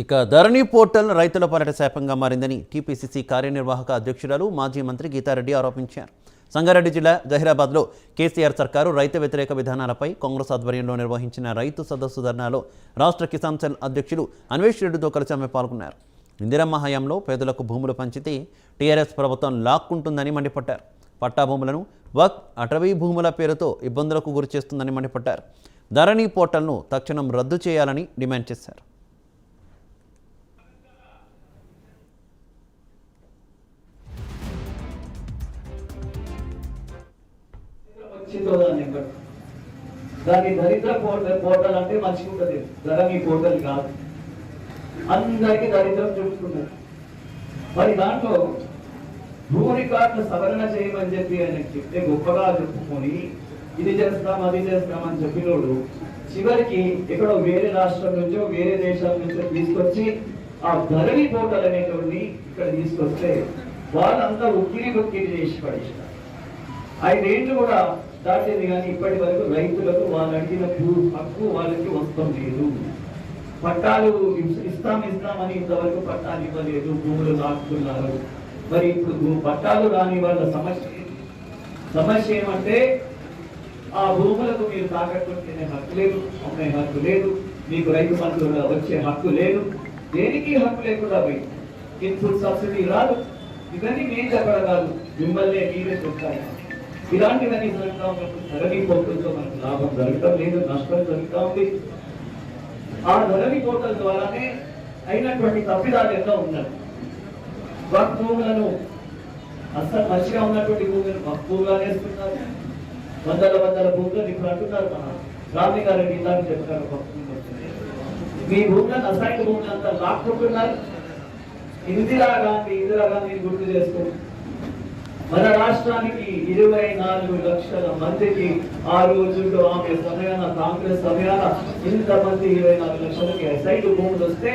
ఇక ధరణి పోర్టల్ రైతుల పాలట శాపంగా మారిందని టీపీసీసీ కార్యనిర్వాహక అధ్యక్షురాలు మాజీ మంత్రి గీతారెడ్డి ఆరోపించారు. సంగారెడ్డి జిల్లా జహీరాబాద్లో కేసీఆర్ సర్కారు రైతు వ్యతిరేక విధానాలపై కాంగ్రెస్ ఆధ్వర్యంలో నిర్వహించిన రైతు సదస్సు ధర్నాలో రాష్ట్ర కిసాన్ సెల్ అధ్యక్షులు అన్వేష్ రెడ్డితో కలిసి ఆమె పాల్గొన్నారు. ఇందిరమ్మ హయాంలో పేదలకు భూములు పంచితే టీఆర్ఎస్ ప్రభుత్వం లాక్కుంటుందని మండిపడ్డారు. పట్టా భూములను వక్ అటవీ భూముల పేరుతో ఇబ్బందులకు గురి చేస్తుందని మండిపడ్డారు. ధరణి పోర్టల్ను తక్షణం రద్దు చేయాలని డిమాండ్ చేశారు. వచ్చిందో దాన్ని దాని దరిద్ర పోర్టల్ పోర్టల్ అంటే మంచిగా ఉంటుంది ధరణి పోర్టల్ కాదు. అందరికీ దరిద్రం చూసుకున్నారు మరి దాంట్లో భూ రికార్డులు సవరణ చేయమని చెప్పి ఆయన చెప్తే గొప్పగా చెప్పుకొని ఇది చేస్తాం అది చేస్తాం అని చెప్పినోడు చివరికి ఎక్కడో వేరే రాష్ట్రం నుంచో వేరే దేశాల నుంచో తీసుకొచ్చి ఆ ధరణి పోర్టల్ అనేటువంటి ఇక్కడ తీసుకొస్తే వాళ్ళంతా ఉక్కిరి ఉక్కిరి చేసి పడేసినారు. ఏంటి కూడా దాటింది కానీ ఇప్పటి వరకు రైతులకు వాళ్ళు అడిగిన భూ హక్కు వాళ్ళకి వస్తం లేదు. పట్టాలు ఇస్తాం ఇస్తామని ఇంతవరకు పట్టాలు ఇవ్వలేదు భూములు లాక్కున్నారు మరి ఇప్పుడు పట్టాలు రాని వాళ్ళ సమస్య సమస్య ఏమంటే ఆ భూములకు మీరు తాకట్టు తినే హక్కు లేదు అమ్మే హక్కు లేదు మీకు రైతు బంధు వచ్చే హక్కు లేదు. దేనికి హక్కు లేకుండా పోయి ఇన్పుట్ సబ్సిడీ రాదు. ఇవన్నీ మేము చెప్పడం కాదు. మిమ్మల్ని మీరే చెప్తారు ఇలాంటివన్నీ జరుగుతూ ఉన్నప్పుడు ధరణి పోర్టల్తో మనకు లాభం జరగటం లేదు నష్టం జరుగుతూ ఉంది. ఆ ధరణి పోర్టల్ ద్వారానే అయినటువంటి తప్పిదాలు ఎన్నో ఉన్నాయి. వర్క్ భూములను అస్సలు మంచిగా ఉన్నటువంటి భూములను వక్ భూములు అనేస్తున్నారు వందల వందల భూములను ఇప్పుడు అంటున్నారు మన రామి గారు ఇలాంటి చెప్తారు మీ భూములను అసైన్ భూములు అంతా లాక్కుంటున్నారు ఇందిరా గాంధీ ఇందిరా గాంధీని గుర్తు చేసుకోండి మన రాష్ట్రానికి ఇరవై నాలుగు లక్షల మందికి ఆ రోజుల్లో ఆమె సమయాన కాంగ్రెస్ సమయాన ఇంతమంది ఇరవై నాలుగు లక్షలకి సైడ్ భూములు వస్తే